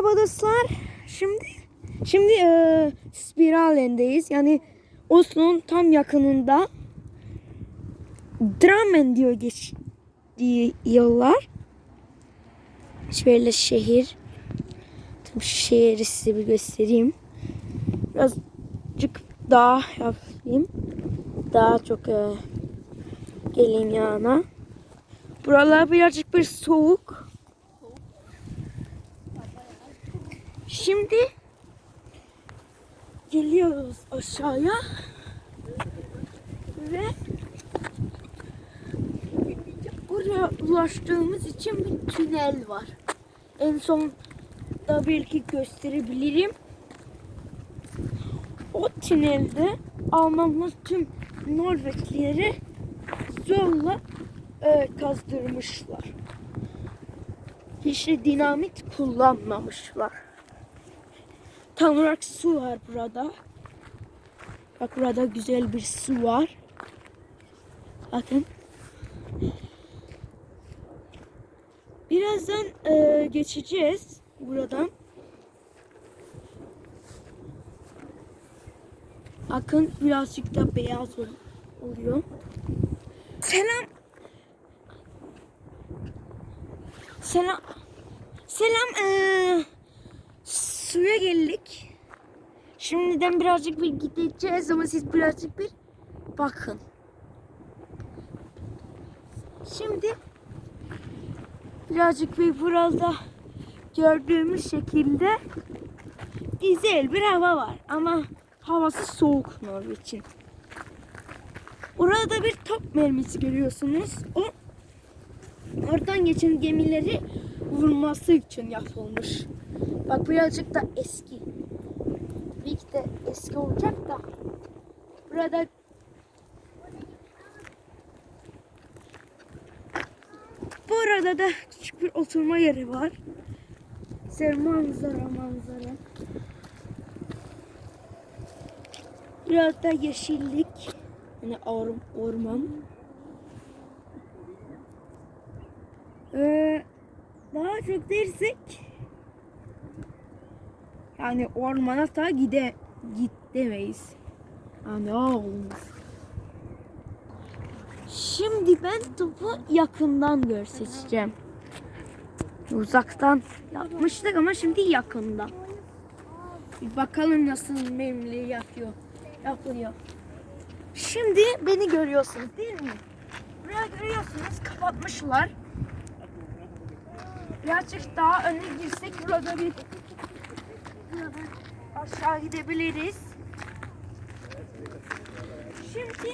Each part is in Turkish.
Merhaba dostlar. Şimdi şimdi e, Spiralen'deyiz. Yani Oslo'nun tam yakınında. Drammen diyor geçtiği yıllar. Şöyle şehir. Tam şehri size bir göstereyim. Birazcık daha yapayım. Daha çok e, geleyim yana. Buralar birazcık bir soğuk. Şimdi geliyoruz aşağıya ve buraya ulaştığımız için bir tünel var. En son da belki gösterebilirim. O tünelde Almanlar tüm Norveçlileri zorla e, kazdırmışlar. Hiç dinamit kullanmamışlar. Tam olarak su var burada. Bak burada güzel bir su var. Bakın. Birazdan e, geçeceğiz buradan. Bakın birazcık da beyaz ol- oluyor. Selam. Selam. Selam. Ee, suya geldik. Şimdiden birazcık bir gideceğiz ama siz birazcık bir bakın. Şimdi birazcık bir burada gördüğümüz şekilde güzel bir hava var ama havası soğuk Norveç'in. Orada bir top mermisi görüyorsunuz. O oradan geçen gemileri vurması için yapılmış. Bak birazcık da eski. Belki de eski olacak da. Burada Bu arada da küçük bir oturma yeri var. Güzel manzara manzara. Biraz da yeşillik. Yani or orman. Ee, daha çok dersek yani ormana da gide git demeyiz. Yani olmaz. Şimdi ben topu yakından gör seçeceğim. Uzaktan yapmıştık ama şimdi yakından. Bir bakalım nasıl memli yapıyor. Yapılıyor. Şimdi beni görüyorsunuz değil mi? Buraya görüyorsunuz kapatmışlar. Birazcık daha öne girsek burada bir aşağı gidebiliriz. Şimdi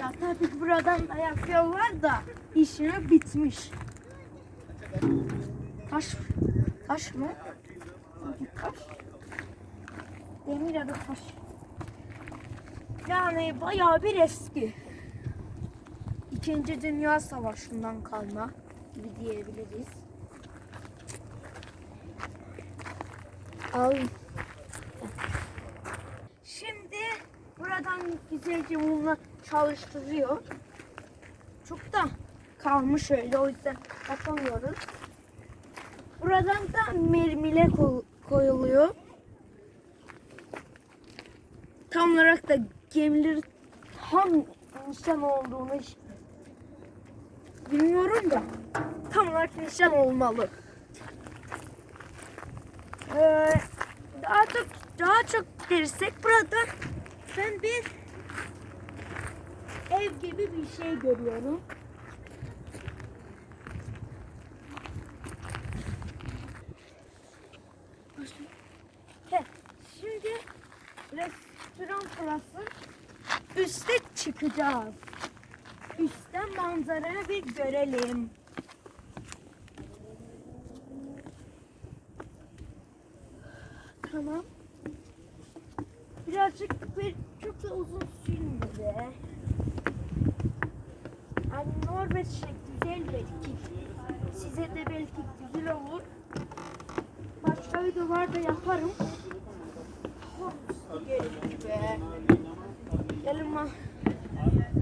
ya tabii buradan da yapıyorlar da işimi bitmiş. Taş taş mı? Taş. Demir ya da taş. Yani bayağı bir eski. İkinci Dünya Savaşı'ndan kalma gibi diyebiliriz. Al. Şimdi buradan güzelce bununla çalıştırıyor. Çok da kalmış öyle o yüzden yapamıyoruz. Buradan da mermiler koy- koyuluyor. Tam olarak da gemileri tam nişan olduğunu hiç bilmiyorum da tam olarak nişan olmalı. Ee, daha çok daha çok dersek burada ben bir ev gibi bir şey görüyorum. Şimdi restoran burası. Üste çıkacağız. Üstten manzarayı bir görelim. Tamam. Birazcık bir çok da uzun sürmedi. Yani Norveç'e güzel belki. Size de belki güzel olur. Başka videolarda yaparım. Gelin be. Gelin ma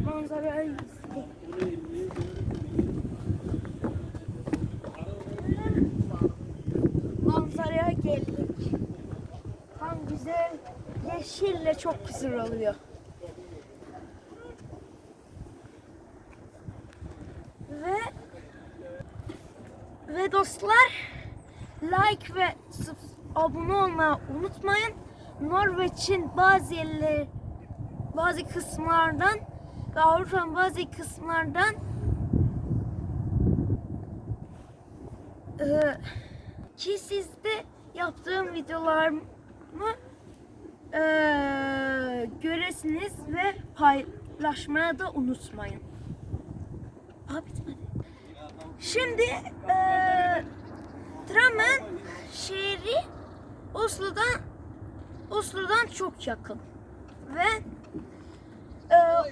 manzarayı Manzaraya geldik. Tam güzel yeşille çok güzel oluyor. Ve ve dostlar like ve abone olmayı unutmayın. Norveç'in bazı yerleri bazı kısımlardan Avrupa'nın bazı kısımlardan eee, ki sizde yaptığım videolarımı eee, göresiniz ve paylaşmaya da unutmayın. Aa bitmedi. Şimdi eee Drammen şehri Oslo'dan Oslo'dan çok yakın ve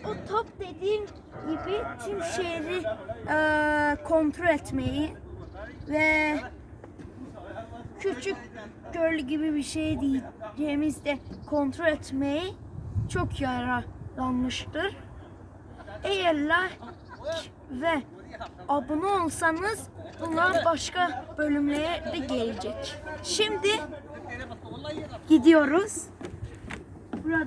o top dediğim gibi tüm şehri eee, kontrol etmeyi ve küçük göl gibi bir şey diyeceğimizde kontrol etmeyi çok yaralanmıştır. Eğer like ve abone olsanız bunlar başka bölümlere de gelecek. Şimdi gidiyoruz.